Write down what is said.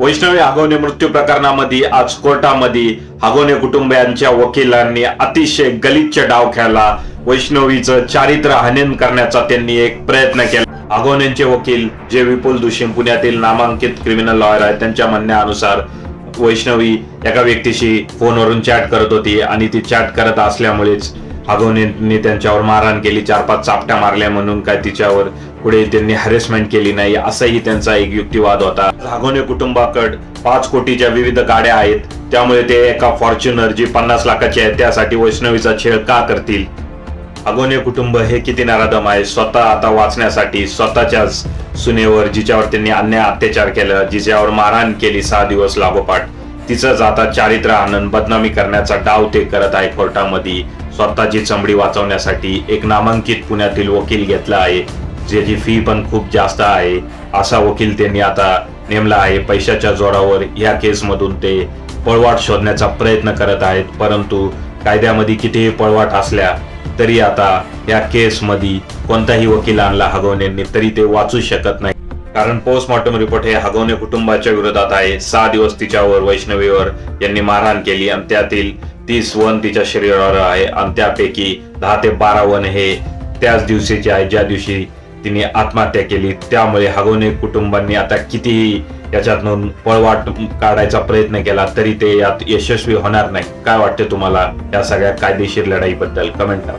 वैष्णवी हागवणे मृत्यू प्रकरणामध्ये आज कोर्टामध्ये हागवणे कुटुंबियांच्या वकिलांनी अतिशय गलिच्छ डाव खेळला. वैष्णवीचं चारित्र्य हनन करण्याचा त्यांनी एक प्रयत्न केला. हागवण्यांचे वकील जे विपुल दुशिम पुण्यातील नामांकित क्रिमिनल लॉयर आहेत त्यांच्या म्हणण्यानुसार वैष्णवी एका व्यक्तीशी फोनवरून चॅट करत होती आणि ती चॅट करत असल्यामुळेच हागवणेंनी त्यांच्यावर मारहाण केली चार पाच चापट्या मारल्या म्हणून काय तिच्यावर पुढे त्यांनी हॅरेसमेंट केली नाही असाही त्यांचा एक युक्तिवाद होता. हागवणे कुटुंबाकड पाच कोटीच्या विविध गाड्या आहेत त्यामुळे ते एका फॉर्च्युनर जी पन्नास लाखाची आहे त्यासाठी वैष्णवीचा छेळ का करतील? अगोने कुटुंब हे किती नराधम आहे स्वतः आता वाचण्यासाठी स्वतःच्याच सुनेवर जिच्यावर त्यांनी अन्याय अत्याचार केला जिच्यावर मारहाण केली सहा दिवस लागोपाठ. तिचंच आता चारित्र आनंद बदनामी करण्याचा डाव ते करत आहे कोर्टामध्ये. स्वतःची चमडी वाचवण्यासाठी एक नामांकित पुण्यातील वकील घेतला आहे ज्याची फी पण खूप जास्त आहे. असा वकील त्यांनी आता नेमला आहे. पैशाच्या जोरावर या केसमधून ते पळवाट शोधण्याचा प्रयत्न करत आहेत परंतु कायद्यामध्ये कितीही पळवाट असल्या तरी आता या केसमध्ये कोणताही वकील आणला हगवणेंनी तरी ते वाचू शकत नाही. कारण पोस्टमॉर्टम रिपोर्ट हे हगवणे कुटुंबाच्या विरोधात आहे. सहा दिवस तिच्यावर वैष्णवीवर यांनी मारहाण केली आणि त्यातील तीस वन तिच्या शरीरावर आहे आणि त्यापैकी दहा ते बारा वन हे त्याच दिवशीचे आहे ज्या दिवशी तिने आत्महत्या केली. त्यामुळे हगवणे कुटुंबांनी आता कितीही याच्यातून पळवाट काढायचा प्रयत्न केला तरी ते यात यशस्वी होणार नाही. काय वाटते तुम्हाला या सगळ्या कायदेशीर लढाईबद्दल? कमेंट करा.